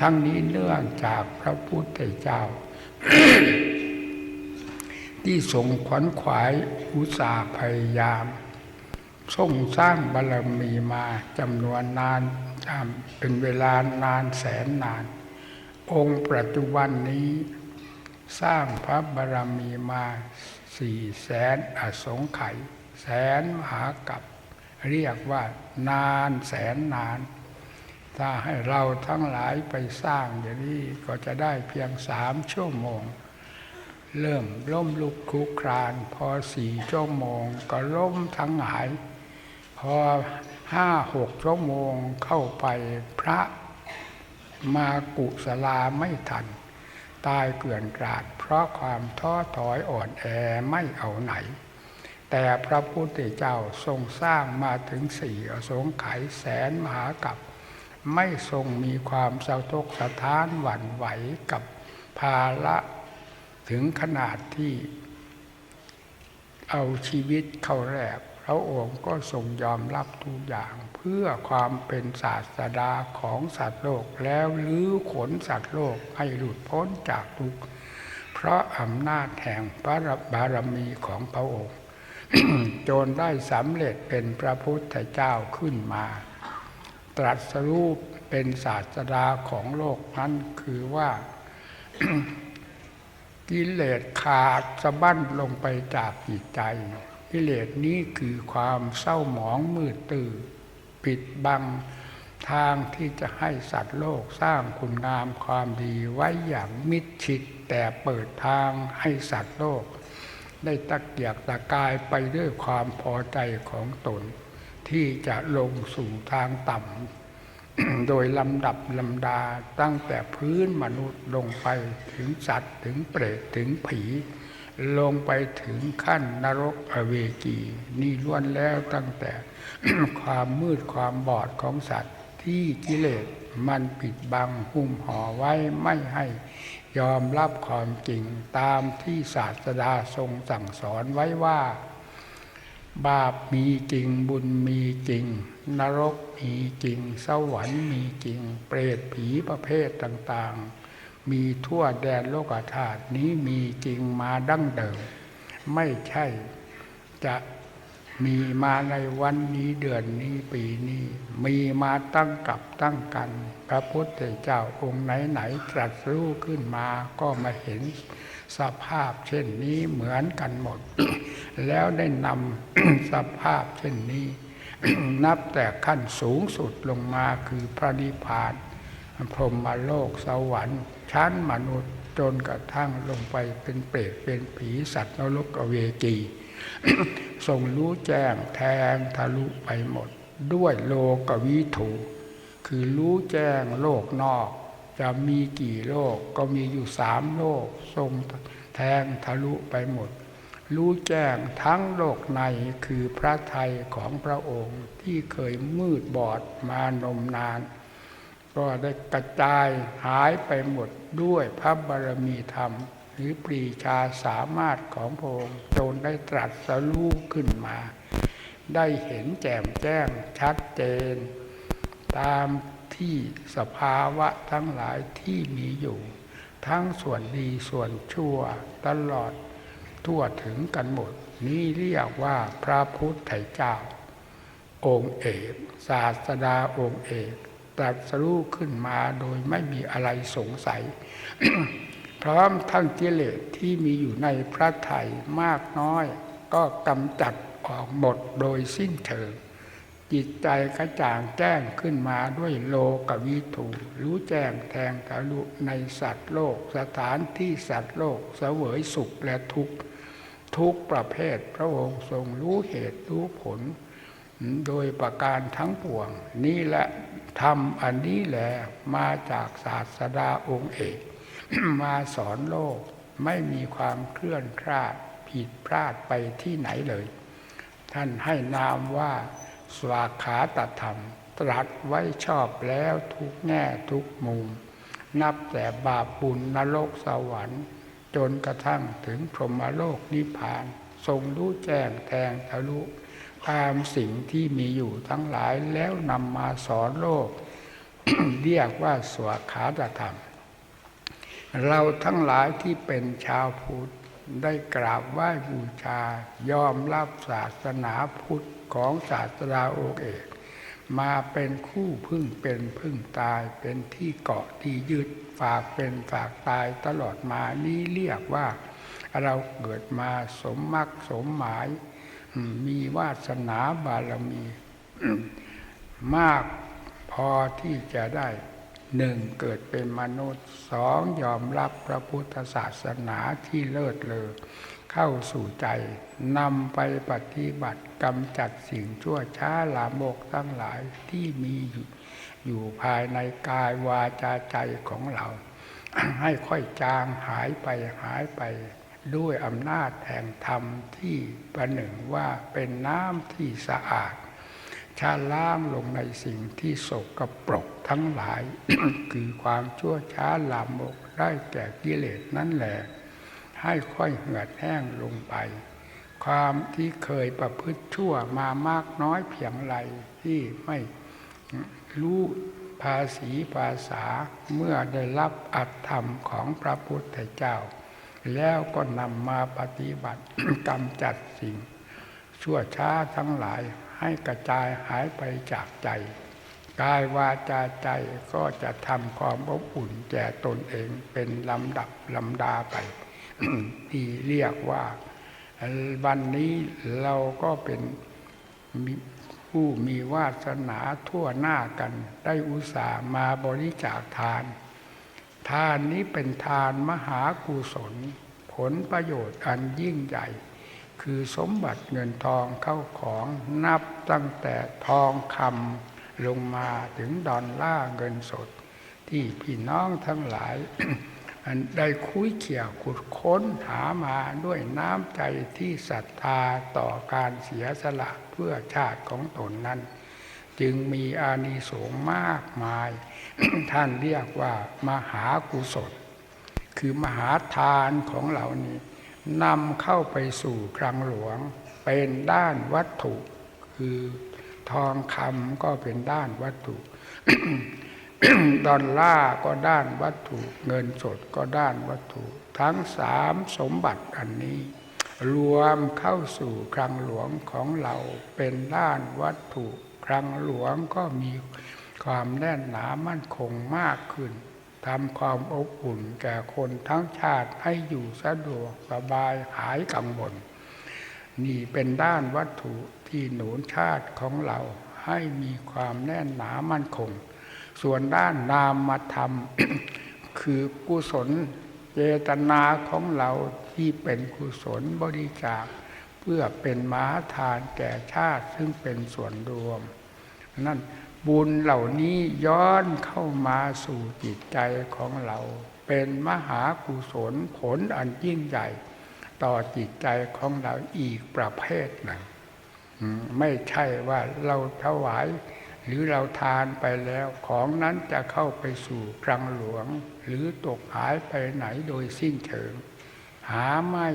ทั้งนี้เนื่องจากพระพุทธเจ้า ที่ทรงขวัญขวายอุตสาห์พยายาม ทรงสร้างบารมีมาจำนวนนานเป็นเวลานานแสนนาน องค์ปัจจุบันนี้สร้างพระบารมีมาสี่แสนอสงไขยแสนมหากับ เรียกว่านานแสนนาน ถ้าให้เราทั้งหลายไปสร้างอย่างนี้ก็จะได้เพียงสามชั่วโมง เริ่มล้มลุกคลุกคราน พอสี่ชั่วโมงก็ล้มทั้งหลาย พอห้าหกชั่วโมงเข้าไปพระมากุศลาไม่ทัน ตายเกลื่อนกราด เพราะความท้อถอยอ่อนแอไม่เอาไหน แต่พระพุทธเจ้าทรงสร้างมาถึงสี่อสงไขยแสนมหากับ ไม่ทรงมีความเศร้าทกสะท้านหวั่นไหวกับภาระถึงขนาดที่เอาชีวิตเข้าแลกพระองค์ก็ทรงยอมรับทุกอย่างเพื่อความเป็นศาสดาของสัตว์โลกแล้วลื้อขนสัตว์โลกให้หลุดพ้นจากทุกข์เพราะอำนาจแห่งพระบารมีของพระองค์ จนได้สำเร็จเป็นพระพุทธเจ้าขึ้นมา ตรัสรูปเป็นศาสดาของโลกนั้นคือว่ากิเลสขาดสะบั้นลงไปจากจิตใจ กิเลสนี้คือความเศร้าหมองมืดตื่นปิดบังทางที่จะให้สัตว์โลกสร้างคุณงามความดีไว้อย่างมิดชิดแต่เปิดทางให้สัตว์โลก ได้ตะเกียกตะกายไปด้วยความพอใจของตน ที่จะลงสู่ทางต่ำโดยลำดับลำดาตั้งแต่พื้นมนุษย์ลงไปถึงสัตว์ถึงเปรตถึงผี ลงไปถึงขั้นนรกอเวกี นี่ล้วนแล้วตั้งแต่ความมืดความบอดของสัตว์ที่กิเลสมันปิดบังหุ้มห่อไว้ไม่ให้ยอมรับความจริงตามที่ศาสดาทรงสั่งสอนไว้ว่า บาปมีจริงบุญมีจริง นรกมีจริง สวรรค์มีจริง เปรตผีประเภทต่างๆ มีทั่วแดนโลกธาตุนี้มีจริงมาดั้งเดิม ไม่ใช่จะ มีมาในวันนี้เดือนนี้ปีนี้ มีมาตั้งกับตั้งกัน พระพุทธเจ้าองค์ไหนๆตรัสรู้ขึ้นมาก็มาเห็นสภาพเช่นนี้เหมือนกันหมด แล้วได้นำสภาพเช่นนี้ นับแต่ขั้นสูงสุดลงมาคือพระนิพพานพรหมโลกสวรรค์ชั้นมนุษย์จนกระทั่งลงไปเป็นเปรตเป็นผีสัตว์นรกอเวจี ทรงรู้แจ้งแทงทะลุไปหมด ด้วยโลกวิถูคือรู้แจ้งโลกนอก จะมีกี่โลกก็มีอยู่สามโลก ทรงแทงทะลุไปหมด รู้แจ้งทั้งโลกในคือพระไทยของพระองค์ที่เคยมืดบอดมานมนาน ก็ได้กระจายหายไปหมดด้วยพระบารมีธรรม หรือปรีชาสามารถของพระองค์จนได้ตรัสรู้ขึ้นมา ได้เห็นแจ่มแจ้งชัดเจน ตามที่สภาวะทั้งหลายที่มีอยู่ ทั้งส่วนดีส่วนชั่วตลอดทั่วถึงกันหมด นี่เรียกว่าพระพุทธเจ้า องค์เอกศาสดาองค์เอกตรัสรู้ขึ้นมาโดยไม่มีอะไรสงสัย พร้อมทั้งกิเลสที่มีอยู่ในพระไทยมากน้อย ก็กำจัดออกหมดโดยสิ้นเชิงจิตใจกระจ่างแจ้งขึ้นมาด้วยโลกวิถูรู้แจ้งแทงทะลุในสัตว์โลก สถานที่สัตว์โลกเสวยสุขและทุกข์ทุกประเภทพระองค์ทรงรู้เหตุรู้ผล โดยประการทั้งปวง นี่แหละทำอันนี้แหละมาจากศาสดาองค์เอก มาสอนโลกไม่มีความเคลื่อนคลาดผิดพลาดไปที่ไหนเลย ท่านให้นามว่า สวาขาตธรรม ตรัสไว้ชอบแล้วทุกแง่ทุกมุม นับแต่บาปบุญนรกสวรรค์ จนกระทั่งถึงพรหมโลกนิพพาน ทรงรู้แจ้งแทงทะลุตามสิ่งที่มีอยู่ทั้งหลายแล้วนำมาสอนโลก เรียกว่าสวขาตธรรม เราทั้งหลายที่เป็นชาวพุทธได้กราบไหว้บูชายอมรับศาสนาพุทธของศาสดาองค์เอกมาเป็นคู่พึ่งเป็นพึ่งตายเป็นที่เกาะที่ยึดฝากเป็นฝากตายตลอดมานี้เรียกว่า เราเกิดมาสมมักสมหมาย มีวาสนาบารมี มากพอที่จะได้ หนึ่งเกิดเป็นมนุษย์สองยอมรับพระพุทธศาสนาที่เลิศเลอเข้าสู่ใจนำไปปฏิบัติกำจัดสิ่งชั่วช้าลามกทั้งหลายที่มีอยู่อยู่ภายในกายวาจาใจของเรา ให้ค่อยจางหายไปหายไปด้วยอำนาจแห่งธรรมที่ประหนึ่งว่าเป็นน้ำที่สะอาด ชาล้างลงในสิ่งที่สกกระปรกทั้งหลาย คือความชั่วช้าลามกได้แก่กิเลสนั่นแหละ ให้ค่อยเหือดแห้งลงไป ความที่เคยประพฤติชั่วมามากน้อยเพียงไรที่ไม่รู้ภาษีภาษาเมื่อได้รับอัตธรรมของพระพุทธเจ้า แล้วก็นำมาปฏิบัติกำจัดสิ่ง ชั่วช้าทั้งหลาย ให้กระจายหายไปจากใจ กายวาจาใจก็จะทำความอบอุ่นแก่ตนเองเป็นลำดับลำดาไปที่เรียกว่า วันนี้เราก็เป็นผู้มีวาสนาทั่วหน้ากัน ได้อุตส่าห์มาบริจาคทาน ทานนี้เป็นทานมหากุศล ผลประโยชน์อันยิ่งใหญ่ คือสมบัติเงินทองเข้าของนับตั้งแต่ทองคำลงมาถึงดอลล่าเงินสด ที่พี่น้องทั้งหลายได้คุยเขี่ยขุดค้นหามาด้วยน้ำใจที่ศรัทธาต่อการเสียสละเพื่อชาติของตนนั้น จึงมีอานิสงส์มากมาย ท่านเรียกว่ามหากุศล คือมหาทานของเหล่านี้ นำเข้าไปสู่ครังหลวง เป็นด้านวัตถุ คือทองคำก็เป็นด้านวัตถุดอลลาร์ก็ด้านวัตถุ เงินสดก็ด้านวัตถุ ทั้งสามสมบัติอันนี้ รวมเข้าสู่ครังหลวงของเราเป็นด้านวัตถุครังหลวงก็มีความแน่นหนามั่นคงมากขึ้น ทำความอบอุ่นแก่คนทั้งชาติให้อยู่สะดวกสบายหายกังวลนี่เป็นด้านวัตถุที่หนุนชาติของเราให้มีความแน่นหนามั่นคง ส่วนด้านนามธรรม คือกุศลเจตนาของเราที่เป็นกุศลบริจาคเพื่อเป็นมหาทานแก่ชาติซึ่งเป็นส่วนรวม นั่น บุญเหล่านี้ย้อนเข้ามาสู่จิตใจของเรา เป็นมหากุศลผลอันยิ่งใหญ่ ต่อจิตใจของเราอีกประเภทหนึ่งไม่ใช่ว่าเราถวาย หรือเราทานไปแล้วของนั้นจะเข้าไปสู่ครังหลวง หรือตกหายไปไหนโดยสิ้นเชิง หาไม่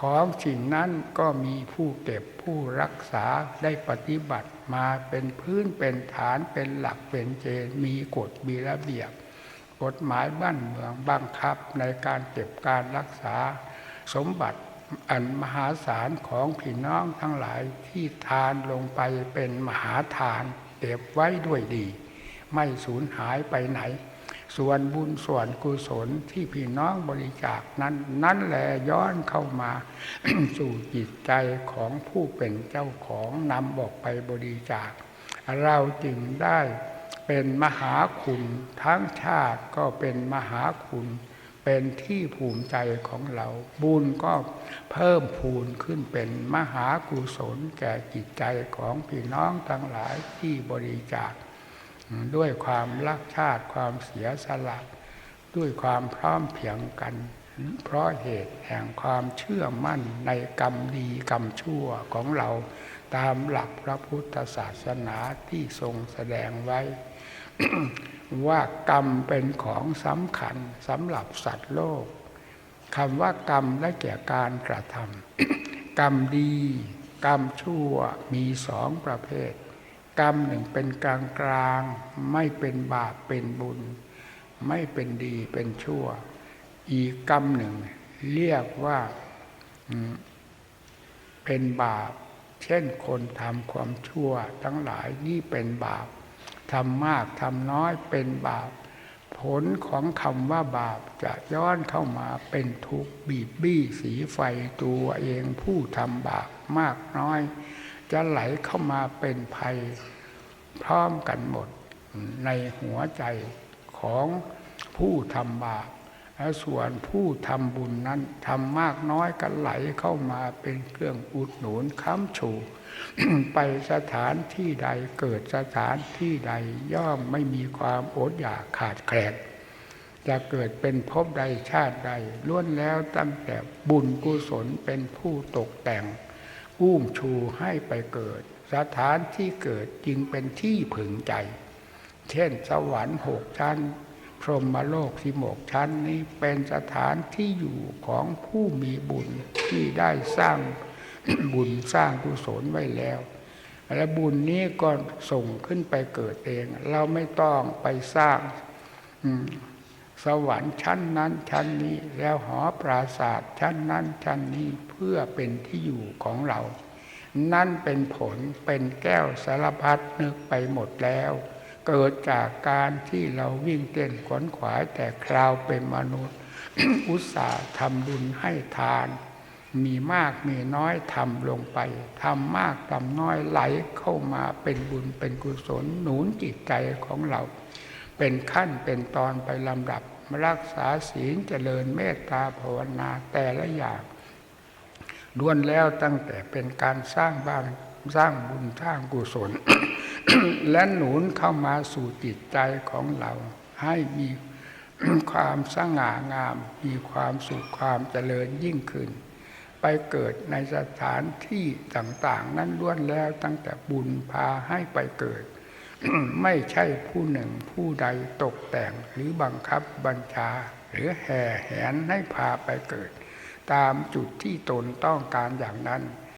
ของสิ่งนั้นก็มีผู้เก็บผู้รักษาได้ปฏิบัติมาเป็นพื้นเป็นฐานเป็นหลักเป็นเจนมีกฎมีระเบียบ กฎหมายบ้านเมืองบังคับในการเก็บการรักษา สมบัติอันมหาศาลของพี่น้องทั้งหลายที่ทานลงไปเป็นมหาทาน เก็บไว้ด้วยดี ไม่สูญหายไปไหน ส่วนบุญส่วนกุศลที่พี่น้องบริจาคนั้น นั่นแหละย้อนเข้ามาสู่จิตใจของผู้เป็นเจ้าของนำบอกไปบริจาค เราจึงได้เป็นมหาคุณทั้งชาติก็เป็นมหาคุณเป็นที่ภูมิใจของเรา บุญก็เพิ่มพูนขึ้นเป็นมหากุศลแก่จิตใจของพี่น้องทั้งหลายที่บริจาค ด้วยความรักชาติความเสียสละด้วยความพร้อมเพียงกัน เพราะเหตุแห่งความเชื่อมั่นในกรรมดีกรรมชั่วของเราตามหลักพระพุทธศาสนาที่ทรงแสดงไว้ ว่ากรรมเป็นของสำคัญสำหรับสัตว์โลกคำว่ากรรมได้แก่การกระทำกรรมดี กรรมชั่วมีสองประเภท กรรมหนึ่งเป็นกลางกลางไม่เป็นบาปเป็นบุญ ไม่เป็นดีเป็นชั่ว อีกกรรมหนึ่ง เรียกว่าเป็นบาป เช่นคนทำความชั่ว ทั้งหลายนี่เป็นบาปทำมากทำน้อยเป็นบาป ผลของคำว่าบาปจะย้อนเข้ามาเป็นทุกข์บีบบี้สีไฟตัวเองผู้ทำบาปมากน้อย จะไหลเข้ามาเป็นภัยพร้อมกันหมดในหัวใจของผู้ทำบาปและส่วนผู้ทำบุญนั้นทำมากน้อยก็ไหลเข้ามาเป็นเครื่องอุดหนุนค้ำชู ไปสถานที่ใดเกิดสถานที่ใดย่อมไม่มีความอดอยากขาดแคลนจะเกิดเป็นภพใดชาติใดล้วนแล้วตั้งแต่บุญกุศลเป็นผู้ตกแต่ง อุ้มชูให้ไปเกิด สถานที่เกิดจึงเป็นที่ผึงใจ เช่นสวรรค์หกชั้น พรหมโลกสิบหกชั้นนี้เป็นสถานที่อยู่ของผู้มีบุญที่ได้สร้างบุญสร้างกุศลไว้แล้วและบุญนี้ก็ส่งขึ้นไปเกิดเอง เราไม่ต้องไปสร้าง สวรรค์ชั้นนั้นชั้นนี้แล้วหอปราศาสตร์ชั้นนั้นชั้นนี้เพื่อเป็นที่อยู่ของเรา นั่นเป็นผลเป็นแก้วสารพัดนึกไปหมดแล้ว เกิดจากการที่เราวิ่งเต้นขวนขวายแต่คราวเป็นมนุษย์ อุตส่าห์ทำบุญให้ทาน มีมากมีน้อยทำลงไปทำมากทำน้อยไหลเข้ามาเป็นบุญเป็นกุศลหนุนจิตใจของเรา เป็นขั้นเป็นตอนไปลำดับรักษาศีลเจริญเมตตาภาวนาแต่ละอย่างล้วนแล้วตั้งแต่เป็นการสร้างบ้านสร้างบุญสร้างกุศล และหนุนเข้ามาสู่จิตใจของเราให้มีความสง่างาม มีความสุขความเจริญยิ่งขึ้น ไปเกิดในสถานที่ต่าง ๆ นั้นล้วนแล้วตั้งแต่บุญพาให้ไปเกิด ไม่ใช่ผู้หนึ่งผู้ใดตกแต่งหรือบังคับบัญชา หรือแห่แหนให้พาไปเกิด ตามจุดที่ตนต้องการอย่างนั้น